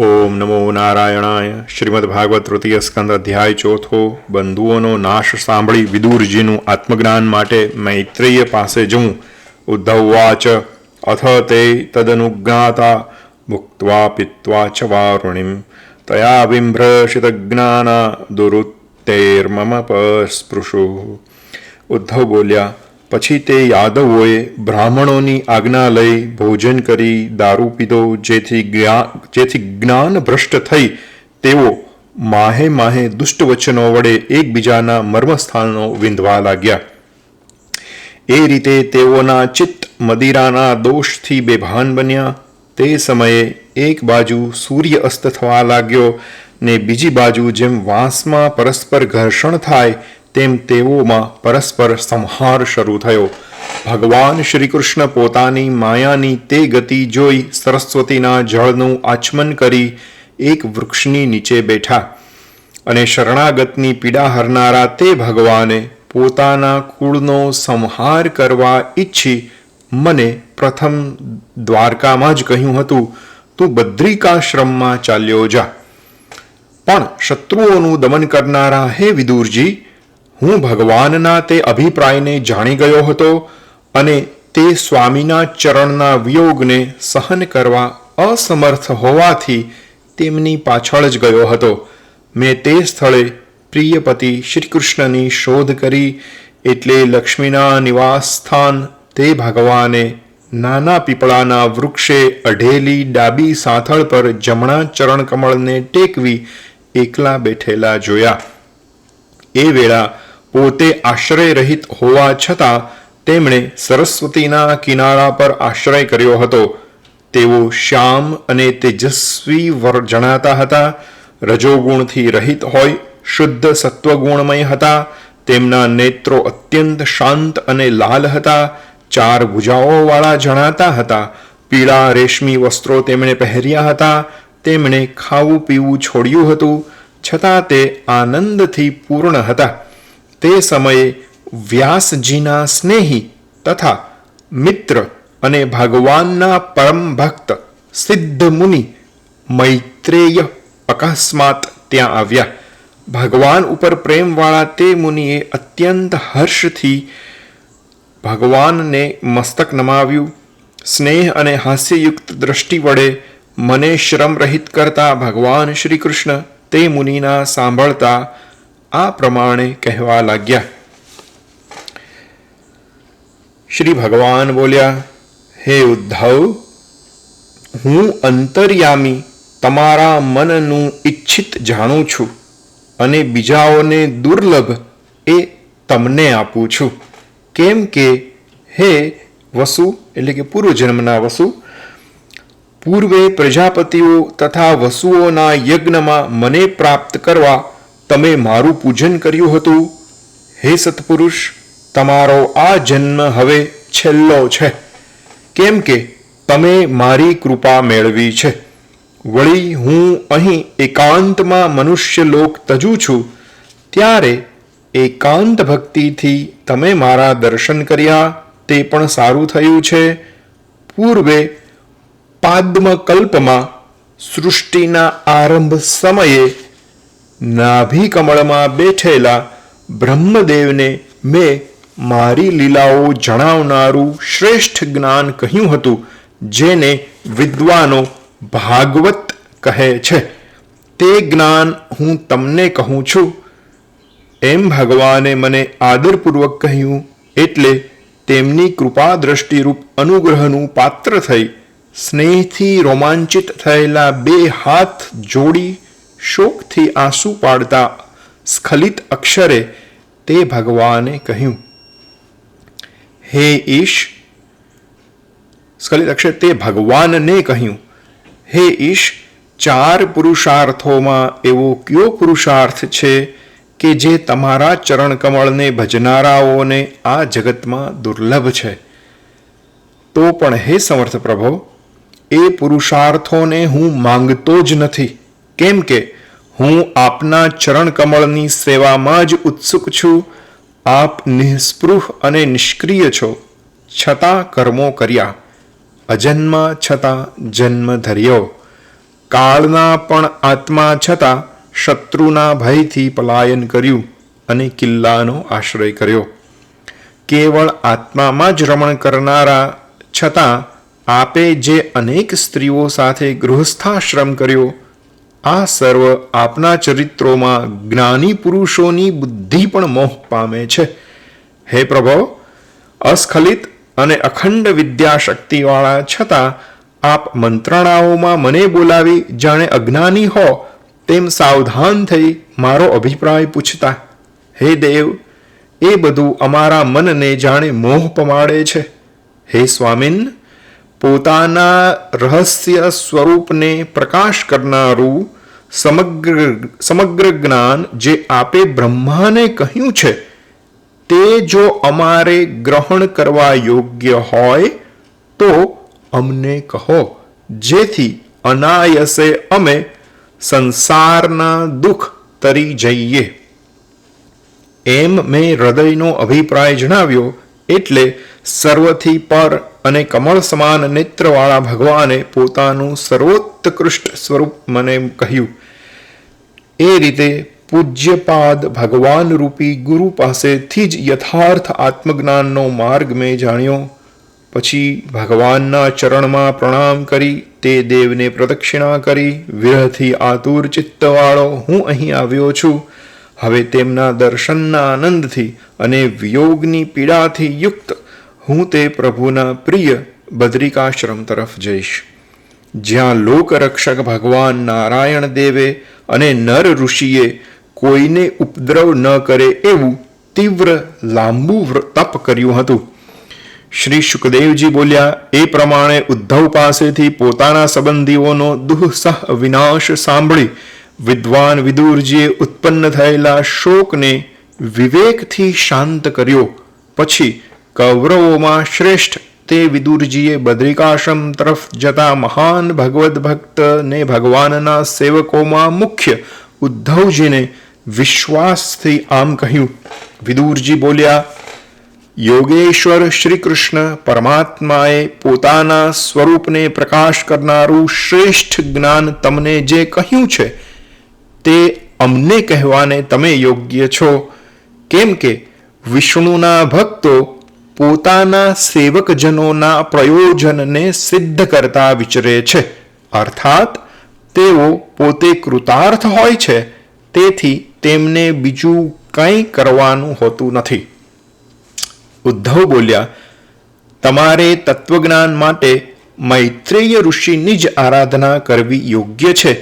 ઓમ નમો નારાયણાય. શ્રીમદ તૃતીય સ્કંદ અધ્યાય ચોથો. બંધુઓનો નાશ સાંભળી વિદુરજીનું આત્મજ્ઞાન માટે મૈત્રેય પાસે જવું ઉદ્ધવવાચ, અથ તે તદનુજ્ઞાતા મુક્વા પીત્વા ચ વારુણીમ. તયા વિભ્રષિતજ્ઞાના દુરુત્તૈર્મમ પસ્પૃશુ ઉદ્ધવ બોલ્યા પછી તે યાદવોએ બ્રાહ્મણોની આજ્ઞા લઈ ભોજન કરી દારૂ પીધો, જેથી જેથી જ્ઞાન ભ્રષ્ટ થઈ તેઓ માહે માહે દુષ્ટ વચનો વડે એકબીજાના મર્મસ્થાનો વિંધવા લાગ્યા. એ રીતે તેઓના ચિત્ત મદિરાના દોષથી બેભાન બન્યા. તે સમયે એક બાજુ સૂર્ય અસ્ત થવા લાગ્યો ને બીજી બાજુ જેમ વાંસમાં પરસ્પર ઘર્ષણ થાય તેમ તેઓમાં પરસ્પર સંહાર શરૂ થયો ભગવાન શ્રી કૃષ્ણ પોતાની માયાની તે ગતિ જોઈ સરસ્વતીના જળનું આચમન કરી એક વૃક્ષની નીચે બેઠા અને શરણાગતની પીડા હરનારા તે ભગવાને પોતાના કુળનો સંહાર કરવા ઈચ્છી મને પ્રથમ દ્વારકામાં જ કહ્યું હતું તું બદ્રિકાશ્રમમાં ચાલ્યો જા પણ શત્રુઓનું દમન કરનારા હે વિદુરજી હું ભગવાનના તે અભિપ્રાયને જાણી ગયો હતો અને તે સ્વામીના ચરણના વિયોગને સહન કરવા અસમર્થ હોવાથી તેમની પાછળ જ ગયો હતો. મેં તે સ્થળે પ્રિયપતિ શ્રીકૃષ્ણની શોધ કરી એટલે લક્ષ્મીના નિવાસ સ્થાન તે ભગવાને નાના પીપળાના વૃક્ષે અઢેલી ડાબી સાથળ પર જમણા ચરણકમળને ટેકવી એકલા બેઠેલા જોયા. એ વેળા પોતે આશ્રય રહિત હોવા છતાં તેમણે સરસ્વતીના કિનારા પર આશ્રય કર્યો હતો. તેઓ શ્યામ અને તેજસ્વી વર જણાતા હતા. રજોગુણથી રહિત હોય, શુદ્ધ સત્વગુણમય હતા. તેમના નેત્રો અત્યંત શાંત અને લાલ હતા. ચાર ભુજાઓવાળા જણાતા હતા. પીળા રેશમી વસ્ત્રો તેમણે પહેર્યા હતા. તેમણે ખાવું પીવું છોડ્યું હતું. છતાં તે આનંદથી પૂર્ણ હતા. તે સમયે વ્યાસજીના સ્નેહી તથા મિત્ર અને ભગવાનના પરમ ભક્ત સિદ્ધ મુનિ મૈત્રેય અકસ્માત ત્યાં આવ્યા. ભગવાન ઉપર પ્રેમવાળા તે મુનિએ અત્યંત હર્ષથી ભગવાનને મસ્તક નમાવ્યું. સ્નેહ અને હાસ્યયુક્ત દ્રષ્ટિ વડે મને શ્રમ રહિત કરતા ભગવાન શ્રી કૃષ્ણ તે મુનિના સાંભળતા આ પ્રમાણે કહેવા લાગ્યા. શ્રી ભગવાન બોલ્યા, હે ઉદ્ધવ, હું અંતર્યામી તમારા મનનું ઈચ્છિત જાણું છું અને બીજાઓને દુર્લભ એ તમને આપું છું. કેમ કે, હે વસુ, એટલે કે પૂર્વજન્મના વસુ, પૂર્વે પ્રજાપતિઓ તથા વસુઓના યજ્ઞમાં મને પ્રાપ્ત કરવા તમે મારું પૂજન કર્યું હતું? હે સત્પુરુષ, તમારો આ જન્મ હવે છેલ્લો છે. કેમ કે તમે મારી કૃપા મેળવી છે. વળી હું અહીં એકાંતમાં મનુષ્ય લોક તજું છું. ત્યારે એકાંત ભક્તિથી તમે મારા દર્શન કર્યા, તે પણ સારું થયું છે. પૂર્વે પાદ્મકલ્પમાં સૃષ્ટિના આરંભ સમયે નાભિકમળમાં બેઠેલા બ્રહ્મદેવને મેં મારી લીલાઓ જણાવનારું શ્રેષ્ઠ જ્ઞાન કહ્યું હતું, જેને વિદ્વાનો ભાગવત કહે છે. તે જ્ઞાન હું તમને કહું છું. એમ ભગવાને મને આદરપૂર્વક કહ્યું, એટલે તેમની કૃપા દ્રષ્ટિરૂપ અનુગ્રહનું પાત્ર થઈ, સ્નેહથી રોમાંચિત થયેલા બે હાથ જોડી શોકથી આંસુ પાડતા સ્ખલિત અક્ષરે તે ભગવાને કહ્યું, હે ઈશ, સ્ખલિત અક્ષર તે ભગવાનને કહ્યું, હે ઈશ, ચાર પુરુષાર્થોમાં એવો કયો પુરુષાર્થ છે કે જે તમારા ચરણકમળને ભજનારાઓને આ જગતમાં દુર્લભ છે? તો પણ હે સમર્થ પ્રભો, એ પુરુષાર્થોને હું માંગતો જ નથી. કેમ કે હું આપના ચરણકમળની સેવામાં જ ઉત્સુક છું. આપ નિસ્પૃહ અને નિષ્ક્રિય છો. છતાં કર્મો કર્યા. અજન્મા છતાં જન્મ ધર્યો. કાળના પણ આત્મા છતાં શત્રુના ભયથી પલાયન કર્યું અને કિલ્લાનો આશ્રય કર્યો. કેવળ આત્મામાં જ રમણ કરનારા છતાં આપે જે અનેક સ્ત્રીઓ સાથે ગૃહસ્થાશ્રમ કર્યો આ સર્વ આપના ચરિત્રોમાં જ્ઞાની પુરુષોની બુદ્ધિ પણ મોહ પામે છે. હે પ્રભો, અસ્ખલિત અને અખંડ વિદ્યાશક્તિવાળા છતાં આપ મંત્રણાઓમાં મને બોલાવી જાણે અજ્ઞાની હો, તેમ સાવધાન થઈ મારો અભિપ્રાય પૂછતા, હે દેવ, એ બધું અમારા મનને જાણે મોહ પમાડે છે. હે સ્વામિન પોતાના રહસ્ય સ્વરૂપને પ્રકાશ કરનારું સમગ્ર સમગ્ર જ્ઞાન જે આપે બ્રહ્માને કહ્યું છે, તે જો અમારે ગ્રહણ કરવા યોગ્ય હોય, તો અમને કહો. જેથી અનાયસે અમે સંસારના દુઃખ તરી જઈએ. એમ મેં હૃદયનો અભિપ્રાય જણાવ્યો. એટલે સર્વથી પર અને કમળ સમાન નેત્રવાળા ભગવાને પોતાનું સર્વોત્કૃષ્ટ સ્વરૂપ મને કહ્યું. એ રીતે પૂજ્યપાદ ભગવાન રૂપી ગુરુ પાસેથી જ યથાર્થ આત્મજ્ઞાનનો માર્ગ મેં જાણ્યો. પછી ભગવાનના ચરણમાં પ્રણામ કરી, તે દેવને પ્રદક્ષિણા કરી, વિરહથી આતુર ચિત્તવાળો હું અહીં આવ્યો છું. હવે તેમના દર્શનના આનંદથી અને વિયોગની પીડાથી યુક્ત, હું તે પ્રભુના પ્રિય બદ્રિકાશ્રમ તરફ જઈશ. જ્યાં લોકરક્ષક ભગવાન નારાયણ દેવે અને નર ઋષિએ કોઈને ઉપદ્રવ ન કરે એવું તીવ્ર, લાંબુ તપ કર્યું હતું. શ્રી સુખદેવજી બોલ્યા, એ પ્રમાણે ઉદ્ધવ પાસેથી પોતાના સંબંધીઓનો દુઃસહ વિનાશ સાંભળી વિદ્વાન વિદુરજીએ ઉત્પન્ન થયેલા શોકને વિવેકથી શાંત કર્યો. પછી કૌરવોમાં શ્રેષ્ઠ તે વિદુરજીએ બદ્રિકાશ્રમ તરફ જતા મહાન ભગવદ ભક્ત ને ભગવાનના સેવકોમાં મુખ્ય ઉદ્ધવજીને વિશ્વાસથી આમ કહ્યું. વિદુરજી બોલ્યા, યોગેશ્વર શ્રી કૃષ્ણ પરમાત્માએ પોતાના સ્વરૂપને પ્રકાશ કરનારું શ્રેષ્ઠ જ્ઞાન તમને જે કહ્યું છે તે અમને કહેવાને તમે યોગ્ય છો. કેમ કે વિષ્ણુના ભક્તો પોતાના સેવકજનોના પ્રયોજનને સિદ્ધ કરતા વિચરે છે. અર્થાત, તેઓ પોતે કૃતાર્થ હોય છે, તેથી તેમને બીજું કંઈ કરવાનું હોતું નથી. ઉદ્ધવ બોલ્યા, તમારે તત્વજ્ઞાન માટે મૈત્રેય ઋષિની જ આરાધના કરવી યોગ્ય છે.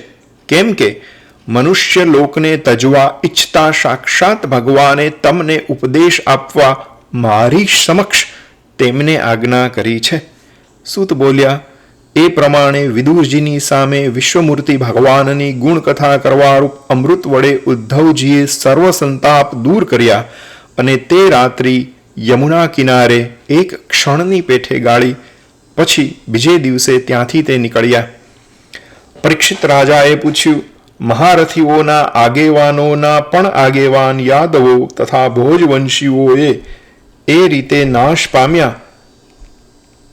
કેમ કે મનુષ્ય લોકને તજવા ઈચ્છતા સાક્ષાત ભગવાને તમને ઉપદેશ આપવા મારી સમક્ષ તેમને આજ્ઞા કરી છે. સુત બોલ્યા, એ પ્રમાણે વિદુરજીની સામે વિશ્વમૂર્તિ ભગવાનની ગુણકથા કરવારૂપ અમૃત વડે ઉદ્ધવજીએ સર્વ સંતાપ દૂર કર્યા અને તે રાત્રિ યમુના કિનારે એક ક્ષણની પેઠે ગાળી, પછી બીજે દિવસે ત્યાંથી તે નીકળ્યા. પરીક્ષિત રાજાએ પૂછ્યું મહારથીઓના આગેવાનોના પણ આગેવાન યાદવો તથા ભોજવંશીઓએ એ રીતે નાશ પામ્યા.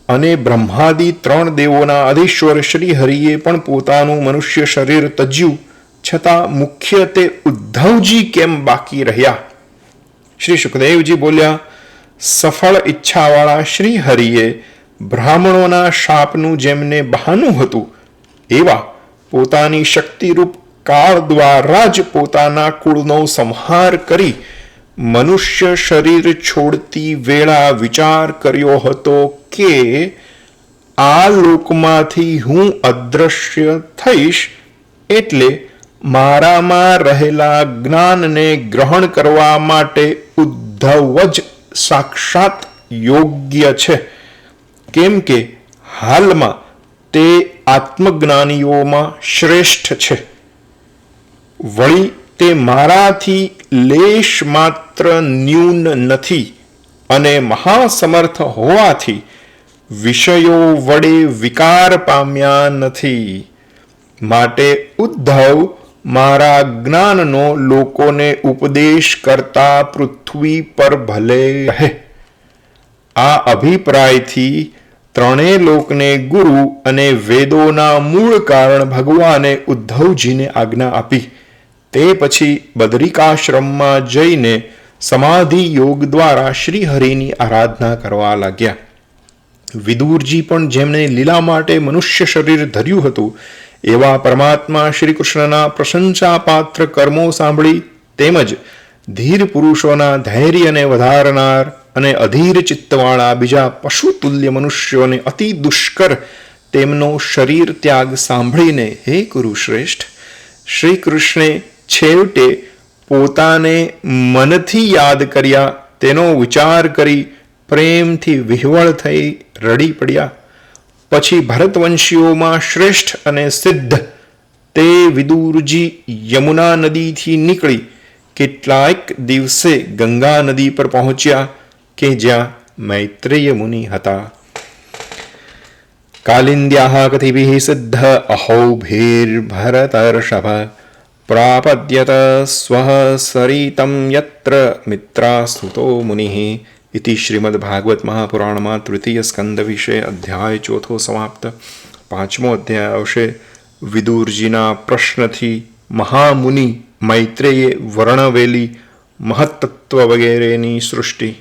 અને બ્રહ્માદિ ત્રણ દેવોના અધીશ્વર શ્રીહરિએ પણ પોતાનું મનુષ્ય શરીર તજ્યું, છતાં મુખ્ય તે ઉદ્ધવજી કેમ બાકી રહ્યા? શ્રી સુખદેવજી બોલ્યા, સફળ ઈચ્છાવાળા શ્રી હરિએ બ્રાહ્મણોના શાપનું જેમને બહાનું હતું, એવા પોતાની શક્તિરૂપ કાળ દ્વારા જ પોતાના કુળનો સંહાર કરી મનુષ્ય શરીર છોડતી વેળા વિચાર કર્યો હતો કે આ લોકમાંથી હું અદ્રશ્ય થઈશ એટલે મારામાં રહેલા જ્ઞાનને ગ્રહણ કરવા માટે ઉદ્ધવ જ સાક્ષાત યોગ્ય છે. કેમ કે હાલમાં તે આત્મજ્ઞાનીઓમાં શ્રેષ્ઠ છે. વળી તે મારાથી લેશ માત્ર ન્યૂન નથી અને મહાસમર્થ હોવાથી વિષયો વડે વિકાર પામ્યા નથી. માટે ઉદ્ધવ મારા જ્ઞાનનો લોકોને ઉપદેશ કરતા પૃથ્વી પર ભલે રહે. આ અભિપ્રાયથી ત્રણેય લોકને ગુરુ અને વેદોના મૂળ કારણ ભગવાને ઉદ્ધવજીને આજ્ઞા આપી. તે પછી બદરિકાશ્રમમાં જઈને સમાધિ યોગ દ્વારા શ્રી હરિની આરાધના કરવા લાગ્યા. વિદુરજી પણ જેમણે લીલા માટે મનુષ્ય શરીર ધર્યું હતું, એવા પરમાત્મા શ્રી કૃષ્ણના પ્રશંસાપાત્ર કર્મો સાંભળી તેમજ ધીર પુરુષોના ધૈર્યને વધારનાર અને અધીર ચિત્તવાળા બીજા પશુ તુલ્ય મનુષ્યોને અતિ દુષ્કર તેમનો શરીર ત્યાગ સાંભળીને, હે કુરુશ્રેષ્ઠ શ્રી કૃષ્ણે છેવટે પોતાને મનથી યાદ કર્યા, તેનો વિચાર કરી પ્રેમથી વિહવળ થઈ રડી પડ્યા. પછી ભરતવંશીઓમાં શ્રેષ્ઠ અને સિદ્ધ તે વિદુરજી યમુના નદીથી નીકળી કેટલાક દિવસે ગંગા નદી પર પહોંચ્યા કે જ્યાં મૈત્રેય મુનિ હતા. કાલિંદ્યા કથિભિ સિદ્ધ અહૌભીર્ભરતર્ષભ प्रापद्यत स्वः सरितं यत्र मित्रास्तुतो मुनिः इति श्रीमद्भागवत महापुराण में तृतीय स्कंद विषय अध्याय ચોથો સમાપ્ત પાંચમો અધ્યાય આવશે વિદુરજીના પ્રશ્નથી મહામુનિ મૈત્રેયે વર્ણવેલી મહત્તત્વ વગેરેની સૃષ્ટિ